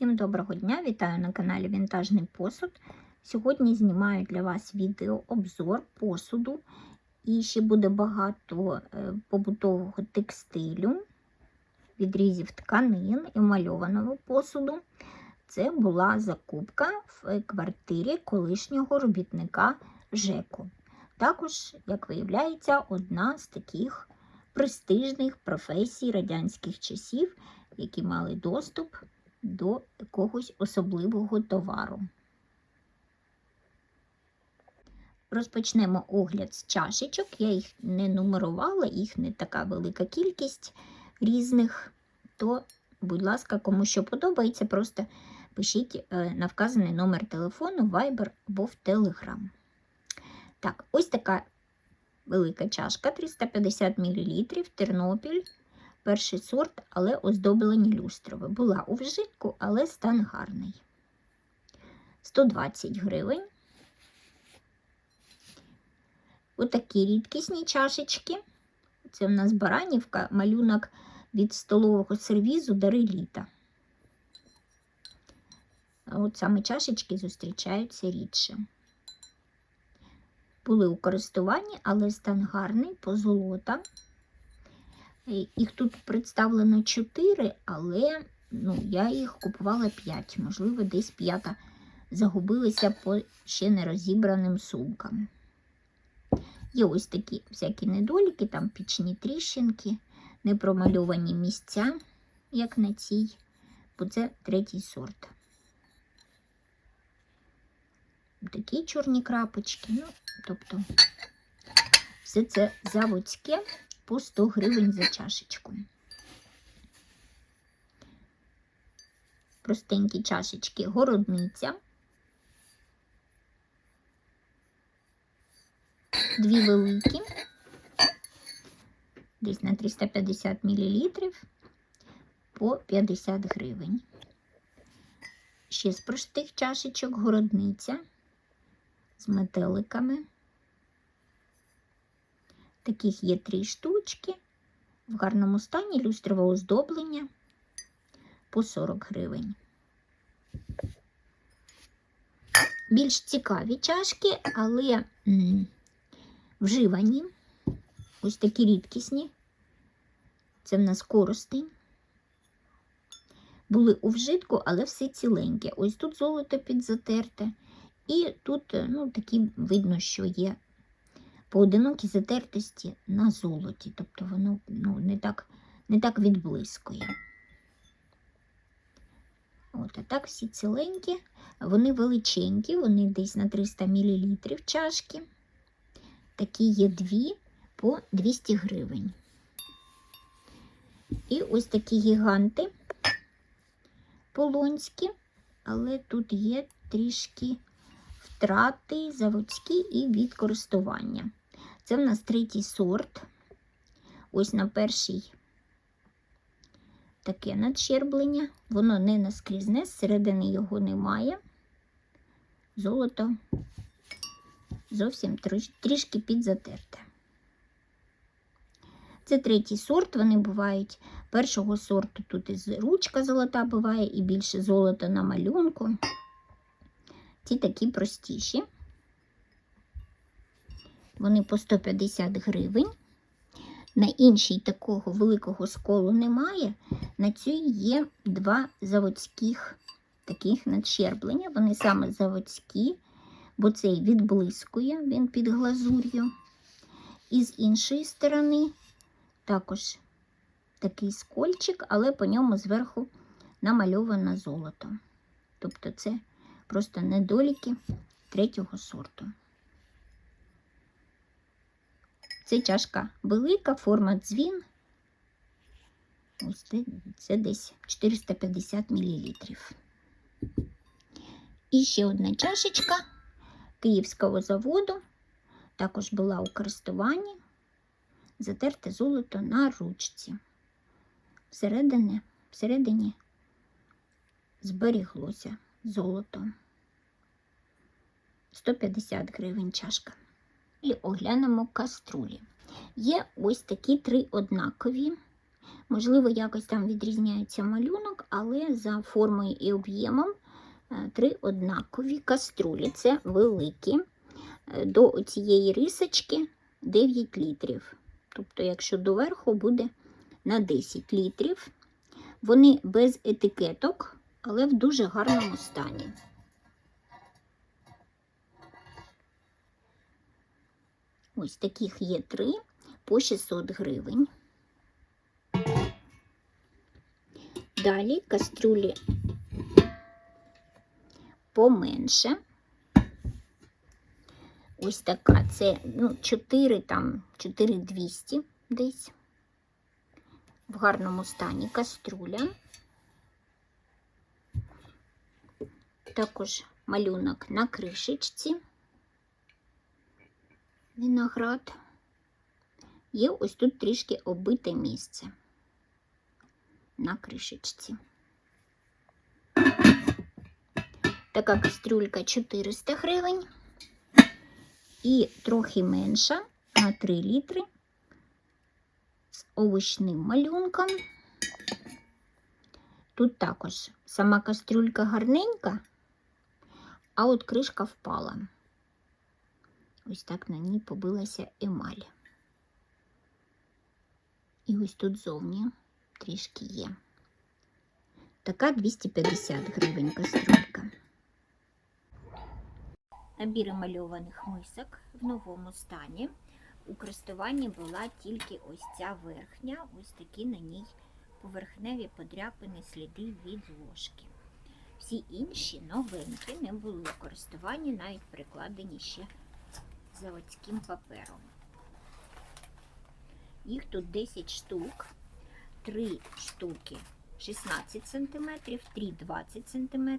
Всім доброго дня! Вітаю на каналі Вінтажний посуд. Сьогодні знімаю для вас відео обзор посуду. І ще буде багато е, побутового текстилю, відрізів тканин і мальованого посуду. Це була закупка в квартирі колишнього робітника ЖЕКу. Також, як виявляється, одна з таких престижних професій радянських часів, які мали доступ до якогось особливого товару. Розпочнемо огляд з чашечок. Я їх не нумерувала, їх не така велика кількість різних. То, будь ласка, кому що подобається, просто пишіть е, на вказаний номер телефону, Viber або в Telegram. Так, ось така велика чашка 350 мл, Тернопіль. Перший сорт, але оздоблені люстрове. Була у вжитку, але стан гарний. 120 гривень. Отакі рідкісні чашечки. Це в нас баранівка, малюнок від столового сервізу дари літа. От саме чашечки зустрічаються рідше. Були у користуванні, але стан гарний, позолота. Їх тут представлено 4, але ну, я їх купувала 5. Можливо, десь п'ята загубилася по ще не розібраним сумкам. Є ось такі всякі недоліки, там пічні тріщинки, непромальовані місця, як на цій, бо це третій сорт. Такі чорні крапочки, ну, тобто, все це заводське по 100 гривень за чашечку. Простенькі чашечки городниця. Дві великі, десь на 350 мл по 50 гривень. Ще з простих чашечок городниця з метеликами. Таких є три штучки. В гарному стані люстрове оздоблення по 40 гривень. Більш цікаві чашки, але вживані. Ось такі рідкісні. Це в нас коростень. Були у вжитку, але все ціленьке. Ось тут золото підзатерте. І тут ну, такі видно, що є поодинокі затертості на золоті, тобто воно ну, не так не так відблискує. От, А так всі ціленькі, вони величенькі, вони десь на 300 мл чашки. Такі є дві по 200 гривень. І ось такі гіганти полонські, але тут є трішки втрати заводські і від користування. Це в нас третій сорт. Ось на перший таке надщерблення. Воно не наскрізне, зсередини його немає. Золото зовсім трішки підзатерте. Це третій сорт, вони бувають першого сорту тут і ручка золота буває, і більше золота на малюнку. Ці такі простіші. Вони по 150 гривень. На іншій такого великого сколу немає. На цій є два заводських таких надщерблення. Вони саме заводські, бо цей відблискує, він під глазур'ю. І з іншої сторони також такий скольчик, але по ньому зверху намальовано золото. Тобто це просто недоліки третього сорту. Це чашка велика, форма дзвін. Ось це, десь 450 мл. І ще одна чашечка київського заводу. Також була у користуванні. Затерте золото на ручці. Всередині, всередині зберіглося золото. 150 гривень чашка. І оглянемо каструлі. Є ось такі три однакові Можливо, якось там відрізняється малюнок, але за формою і об'ємом е, три однакові каструлі. Це великі. Е, До цієї рисочки 9 літрів. Тобто, якщо доверху буде на 10 літрів. Вони без етикеток, але в дуже гарному стані. Ось таких є три по 600 гривень. Далі кастрюлі поменше. Ось така, це ну, 4 там, 4200 десь. В гарному стані каструля. Також малюнок на кришечці. Виноград. Є ось тут трішки оббите місце на кришечці. Така кастрюлька 400 гривень. І трохи менша на 3 літри з овочним малюнком. Тут також сама кастрюлька гарненька, а от кришка впала. Ось так на ній побилася емаль. І ось тут зовні трішки є. Така 250 гривень кастрюлька. Набір емальованих мисок в новому стані. У користуванні була тільки ось ця верхня, ось такі на ній поверхневі подряпини сліди від ложки. Всі інші новенькі не були у користуванні, навіть прикладені ще заводським папером. Їх тут 10 штук, 3 штуки 16 см, 3 20 см,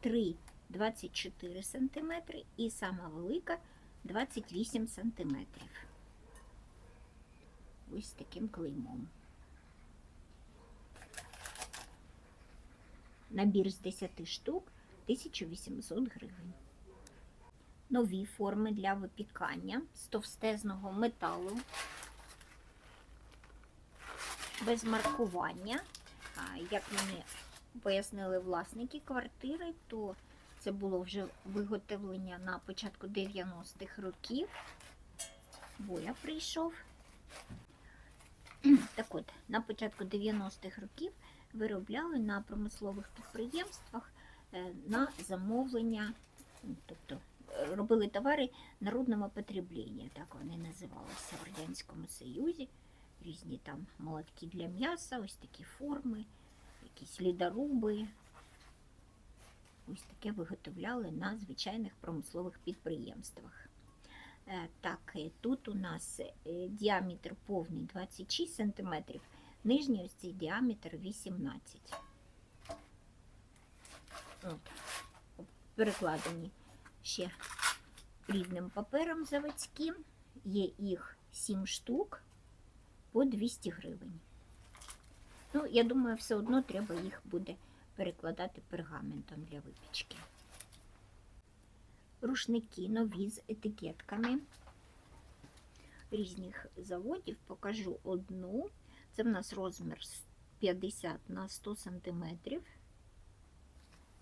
3 24 см і сама велика 28 см. Ось таким клеймом. Набір з 10 штук 1800 гривень. Нові форми для випікання з товстезного металу без маркування. Як мені пояснили власники квартири, то це було вже виготовлення на початку 90-х років. Боя прийшов. Так от, на початку 90-х років виробляли на промислових підприємствах е, на замовлення, тобто робили товари народного потреблення, так вони називалися в Радянському Союзі. Різні там молотки для м'яса, ось такі форми, якісь лідоруби. Ось таке виготовляли на звичайних промислових підприємствах. Е, Так, тут у нас е, діаметр повний 26 см, нижній ось цей діаметр 18 От. Перекладені ще рідним папером заводським. Є їх 7 штук по 200 гривень. Ну, я думаю, все одно треба їх буде перекладати пергаментом для випічки. Рушники нові з етикетками різних заводів. Покажу одну. Це в нас розмір 50 на 100 см.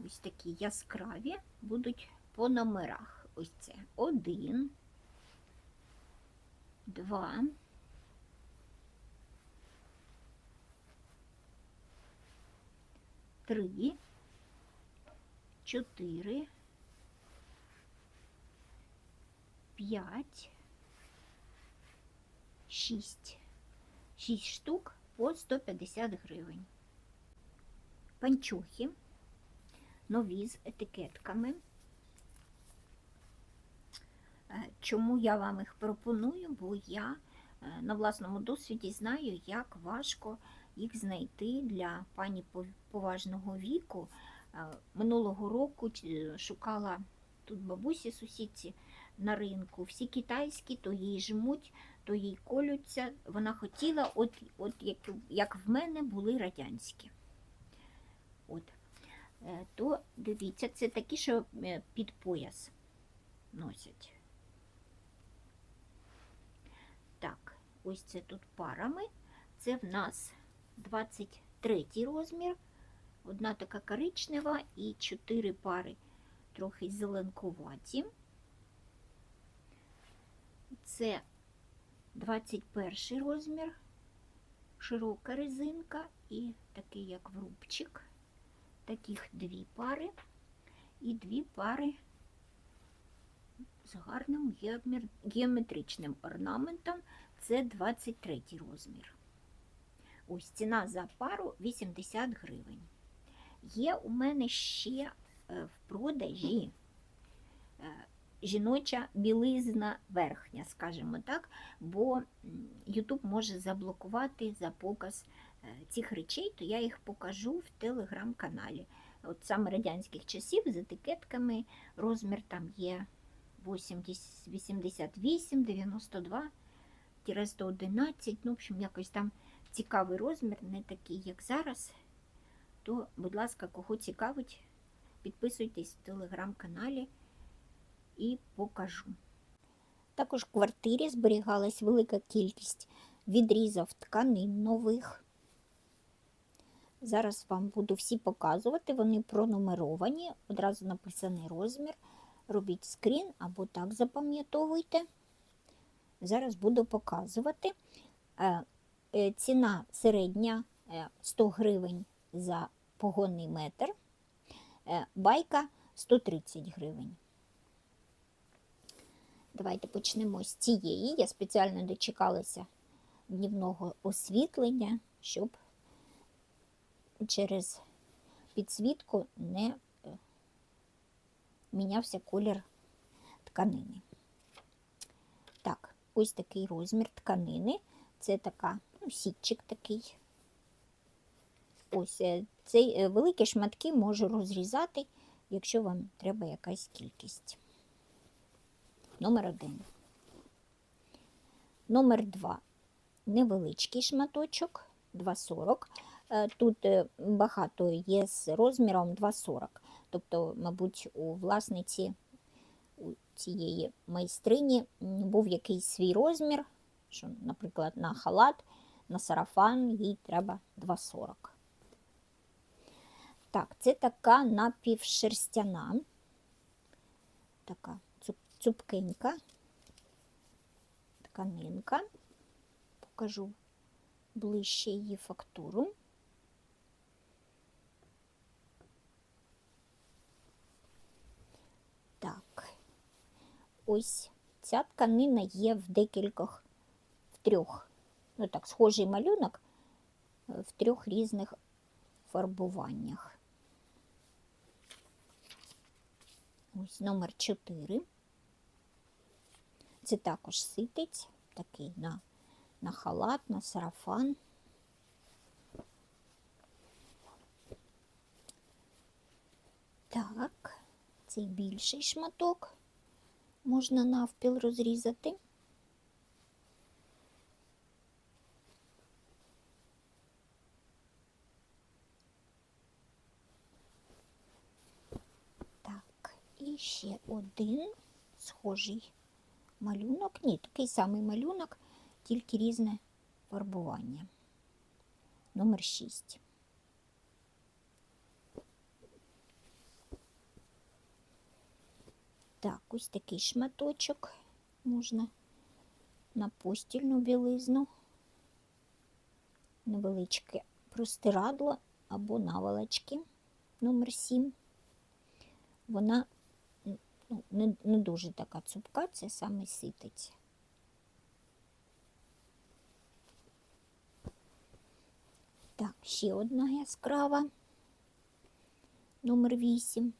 Ось такі яскраві будуть по номерах. Ось це один, два. Три, чотири, п'ять, шість. Шість штук по 150 гривень. Панчохи нові з етикетками. Е, Чому я вам їх пропоную? Бо я е, на власному досвіді знаю, як важко їх знайти для пані поважного віку. Е, Минулого року шукала тут бабусі сусідці на ринку. Всі китайські, то їй жмуть, то їй колються. Вона хотіла, от, от як, як в мене були радянські. От. То дивіться, це такі, що під пояс носять. Так, ось це тут парами. Це в нас 23 розмір, одна така коричнева і 4 пари трохи зеленкуваті. Це 21 розмір, широка резинка і такий як врубчик. Таких дві пари і дві пари з гарним геометричним орнаментом. Це 23 розмір. Ось ціна за пару 80 гривень. Є у мене ще е, в продажі е, жіноча білизна верхня, скажімо так, бо YouTube може заблокувати за показ е, цих речей, то я їх покажу в телеграм-каналі. От саме радянських часів з етикетками розмір там є 80, 88, 92, 111, ну, в общем, якось там цікавий розмір, не такий, як зараз. То, будь ласка, кого цікавить, підписуйтесь в телеграм-каналі і покажу. Також в квартирі зберігалась велика кількість відрізів тканин нових. Зараз вам буду всі показувати, вони пронумеровані, одразу написаний розмір. Робіть скрін або так запам'ятовуйте. Зараз буду показувати. Е, е, Ціна середня е, 100 гривень за погонний метр, е, байка 130 гривень. Давайте почнемо з цієї. Я спеціально дочекалася днівного освітлення, щоб через підсвітку не е, мінявся колір тканини. Ось такий розмір тканини. Це така, ну, сітчик такий. Ось е, цей е, великі шматки можу розрізати, якщо вам треба якась кількість. Номер один. Номер два. Невеличкий шматочок 2,40. Е, Тут багато є з розміром 2,40. Тобто, мабуть, у власниці цієї майстрині був якийсь свій розмір, що, наприклад, на халат, на сарафан їй треба 2,40. Так, це така напівшерстяна, така цуп- цупкенька тканинка. Покажу ближче її фактуру. Так, ось ця тканина є в декількох, в трьох, ну так, схожий малюнок е, в трьох різних фарбуваннях. Ось номер 4. Це також ситець, такий на, на халат, на сарафан. Так, цей більший шматок можна навпіл розрізати. Так, і ще один схожий малюнок. Ні, такий самий малюнок, тільки різне фарбування. Номер 6. Так, ось такий шматочок можна на постільну білизну, невеличке простирадло або наволочки номер 7. Вона ну, не, не дуже така цупка, це саме ситець. Так, ще одна яскрава, номер 8.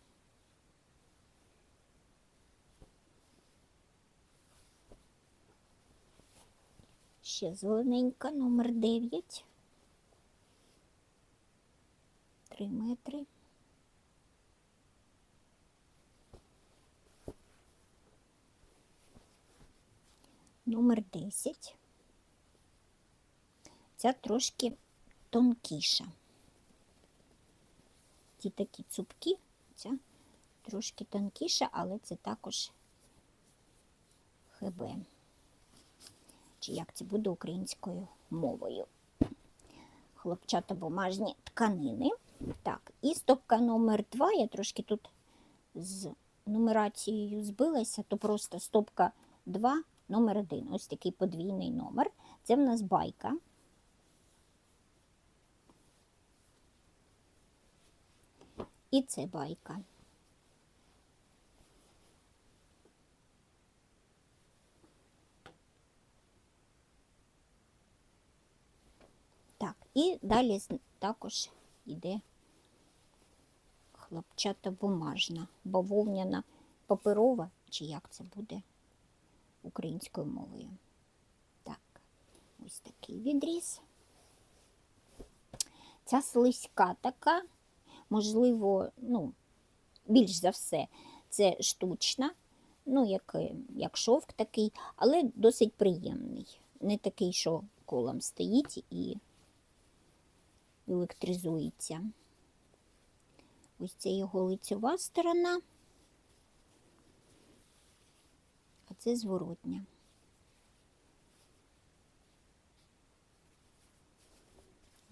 Ще зелененька, номер 9. 3 метри. Номер 10. Ця трошки тонкіша. Ті такі цупкі, ця трошки тонкіша, але це також ХБ. Чи як це буде українською мовою. хлопчатобумажні тканини. Так, і стопка номер 2 я трошки тут з нумерацією збилася, то просто стопка 2, номер 1. Ось такий подвійний номер. Це в нас байка. І це байка. Так, і далі також йде хлопчата бумажна, бавовняна паперова, чи як це буде українською мовою. Так, ось такий відріз. Ця слизька така, можливо, ну, більш за все, це штучна, ну, як, як шовк такий, але досить приємний. Не такий, що колом стоїть і електризується. Ось це його лицьова сторона, а це зворотня.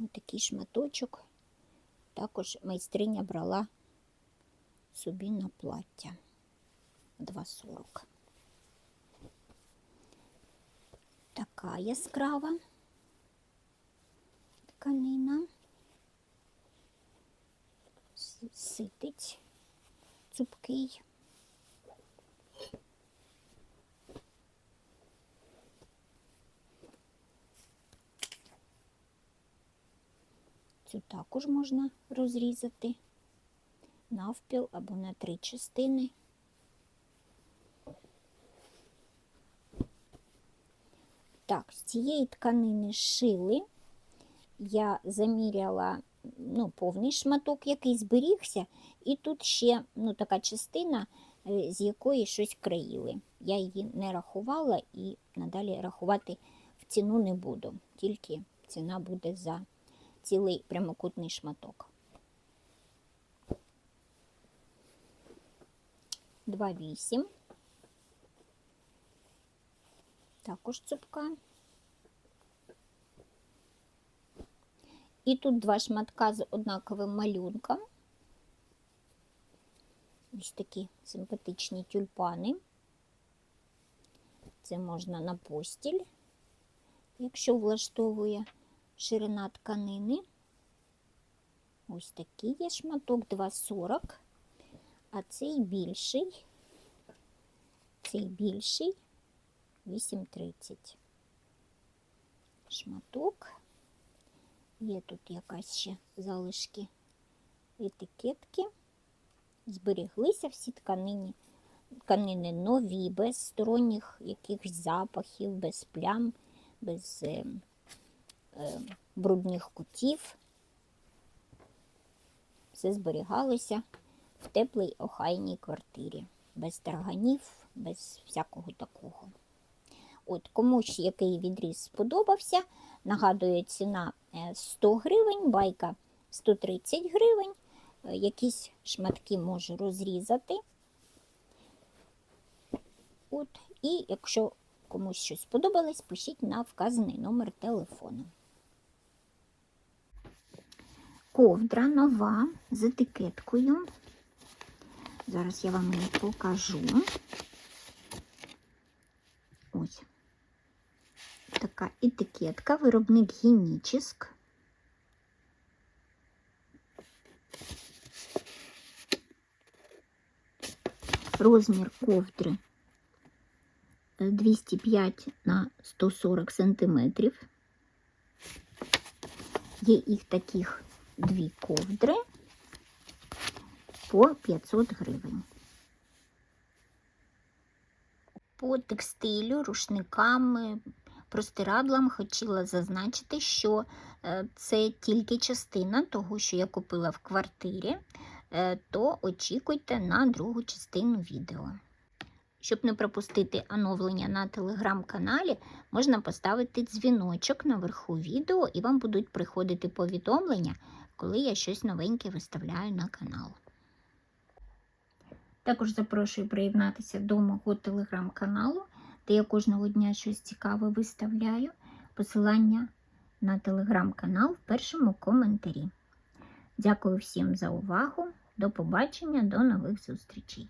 Ось такий шматочок також майстриня брала собі на плаття 2,40. Така яскрава тканина. Ситить цупкий. Цю також можна розрізати навпіл або на три частини. Так, з цієї тканини шили. Я заміряла ну, повний шматок, який зберігся, і тут ще ну, така частина, е, з якої щось країли. Я її не рахувала і надалі рахувати в ціну не буду, тільки ціна буде за цілий прямокутний шматок. 2,8. Також цупка. І тут два шматка з однаковим малюнком. Ось такі симпатичні тюльпани. Це можна на постіль, якщо влаштовує ширина тканини. Ось такий є шматок 2,40, а цей більший, цей більший 8,30. Шматок. Є тут якась ще залишки етикетки. Зберіглися всі тканини, тканини нові, без сторонніх якихось запахів, без плям, без е, е, брудних кутів. Все зберігалося в теплій охайній квартирі, без тарганів, без всякого такого. От комусь який відріз сподобався, нагадує ціна е, 100 гривень, байка 130 гривень. Е, Якісь шматки можу розрізати. От, і якщо комусь щось сподобалось, пишіть на вказаний номер телефону. Ковдра нова з етикеткою. Зараз я вам її покажу. Ось така етикетка, виробник Генічіск. Розмір ковдри е, 205 на 140 сантиметрів. Є їх таких дві ковдри по 500 гривень. По текстилю, рушникам, простирадлам хотіла зазначити, що е, це тільки частина того, що я купила в квартирі, е, то очікуйте на другу частину відео. Щоб не пропустити оновлення на телеграм-каналі, можна поставити дзвіночок наверху відео, і вам будуть приходити повідомлення, коли я щось новеньке виставляю на канал. Також запрошую приєднатися до мого телеграм-каналу, де я кожного дня щось цікаве виставляю. Посилання на телеграм-канал в першому коментарі. Дякую всім за увагу. До побачення, до нових зустрічей!